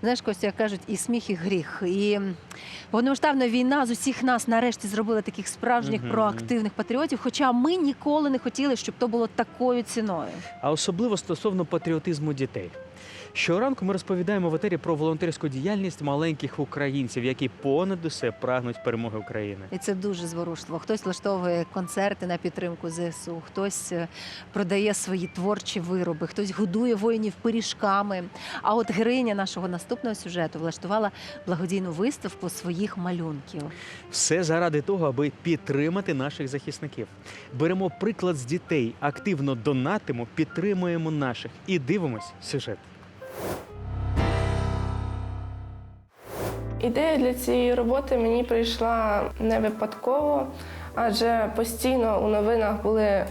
Знаєш, Костя, як кажуть, і сміх, і гріх. І повномасштабна війна з усіх нас нарешті зробила таких справжніх угу. проактивних патріотів. Хоча ми ніколи не хотіли, щоб то було такою ціною. А особливо стосовно патріотизму дітей. Щоранку ми розповідаємо в етері про волонтерську діяльність маленьких українців, які понад усе прагнуть перемоги України. І це дуже зворушливо. Хтось влаштовує концерти на підтримку ЗСУ, хтось е, продає свої творчі вироби, хтось годує воїнів пиріжками. А от героїня нашого наступного сюжету влаштувала благодійну виставку своїх малюнків. Все заради того, аби підтримати наших захисників. Беремо приклад з дітей, активно донатимо, підтримуємо наших і дивимось сюжет. Ідея для цієї роботи мені прийшла не випадково, адже постійно у новинах були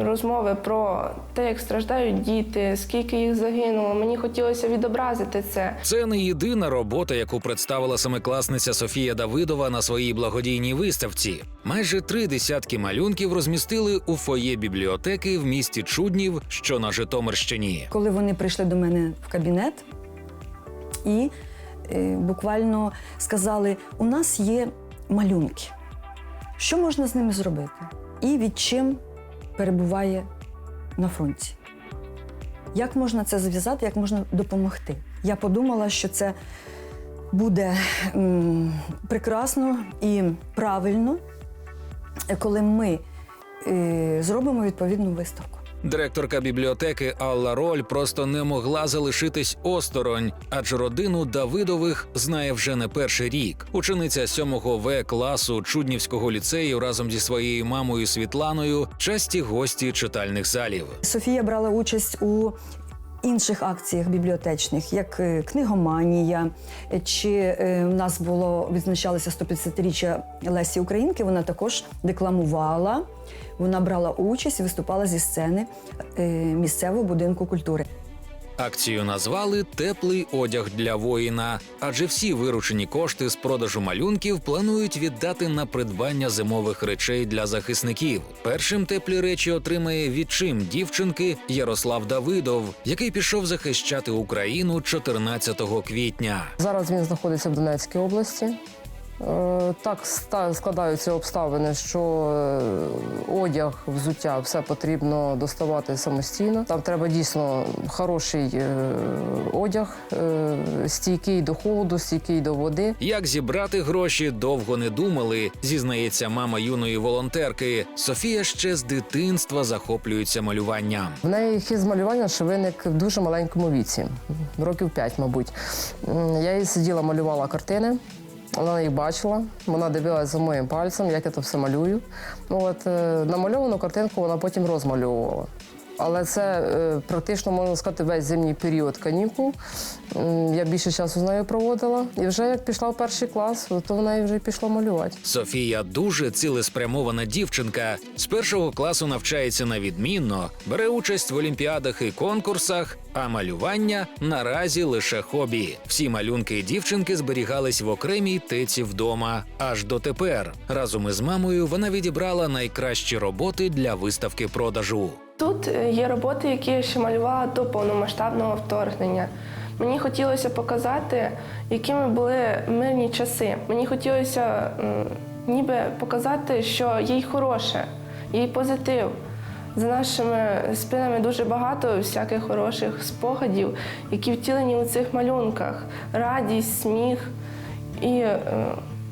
розмови про те, як страждають діти, скільки їх загинуло. Мені хотілося відобразити це. Це не єдина робота, яку представила семикласниця Софія Давидова на своїй благодійній виставці. Майже три десятки малюнків розмістили у фоє бібліотеки в місті Чуднів, що на Житомирщині. коли вони прийшли до мене в кабінет і буквально сказали: у нас є малюнки. Що можна з ними зробити? І від чим перебуває на фронті? Як можна це зв'язати, як можна допомогти? Я подумала, що це буде м, прекрасно і правильно, коли ми е, зробимо відповідну виставку. Директорка бібліотеки Алла Роль просто не могла залишитись осторонь, адже родину Давидових знає вже не перший рік. Учениця 7 В класу Чуднівського ліцею разом зі своєю мамою Світланою часті гості читальних залів. Софія брала участь у інших акціях бібліотечних, як е, книгоманія, е, чи в нас було відзначалося 150-річчя Лесі Українки. Вона також декламувала. Вона брала участь і виступала зі сцени е, місцевого будинку культури. Акцію назвали Теплий одяг для воїна, адже всі виручені кошти з продажу малюнків планують віддати на придбання зимових речей для захисників. Першим теплі речі отримає відчим дівчинки Ярослав Давидов, який пішов захищати Україну 14 квітня. Зараз він знаходиться в Донецькій області. Е, Так складаються обставини, що е, одяг, взуття все потрібно доставати самостійно. Там треба дійсно хороший е, одяг, стійкий до холоду, стійкий до води. Як зібрати гроші, довго не думали, зізнається мама юної волонтерки. Софія ще з дитинства захоплюється малюванням. В неї хід з малювання ще виник в дуже маленькому віці, років 5, мабуть. Я їй сиділа, малювала картини. Вона їх бачила, вона дивилася за моїм пальцем, як я то все малюю. Ну, от, е, намальовану картинку вона потім розмальовувала. Але це е, практично можна сказати весь зимній період канікул. Я більше часу з нею проводила. І вже як пішла в перший клас, то вона і вже пішла малювати. Софія дуже цілеспрямована дівчинка. З першого класу навчається на відмінно, бере участь в олімпіадах і конкурсах, а малювання наразі лише хобі. Всі малюнки дівчинки зберігались в окремій теці вдома. Аж дотепер. Разом із мамою вона відібрала найкращі роботи для виставки продажу. Тут е, є роботи, які я ще малювала до повномасштабного вторгнення. Мені хотілося показати, якими були мирні часи. Мені хотілося ніби показати, що є й хороше, є й позитив. За нашими спинами дуже багато всяких хороших спогадів, які втілені у цих малюнках. Радість, сміх. І е,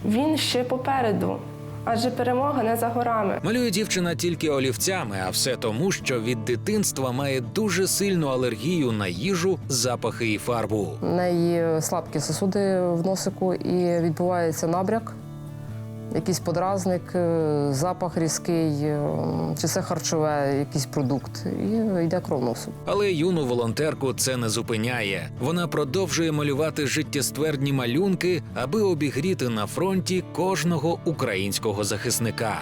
він ще попереду, адже перемога не за горами. Малює дівчина тільки олівцями, а все тому, що від дитинства має дуже сильну алергію на їжу, запахи і фарбу. У неї слабкі сосуди в носику і відбувається набряк, якийсь подразник, е, запах різкий, е, чи це харчове, якийсь продукт, і йде кров носу. Але юну волонтерку це не зупиняє. Вона продовжує малювати життєствердні малюнки, аби обігріти на фронті кожного українського захисника.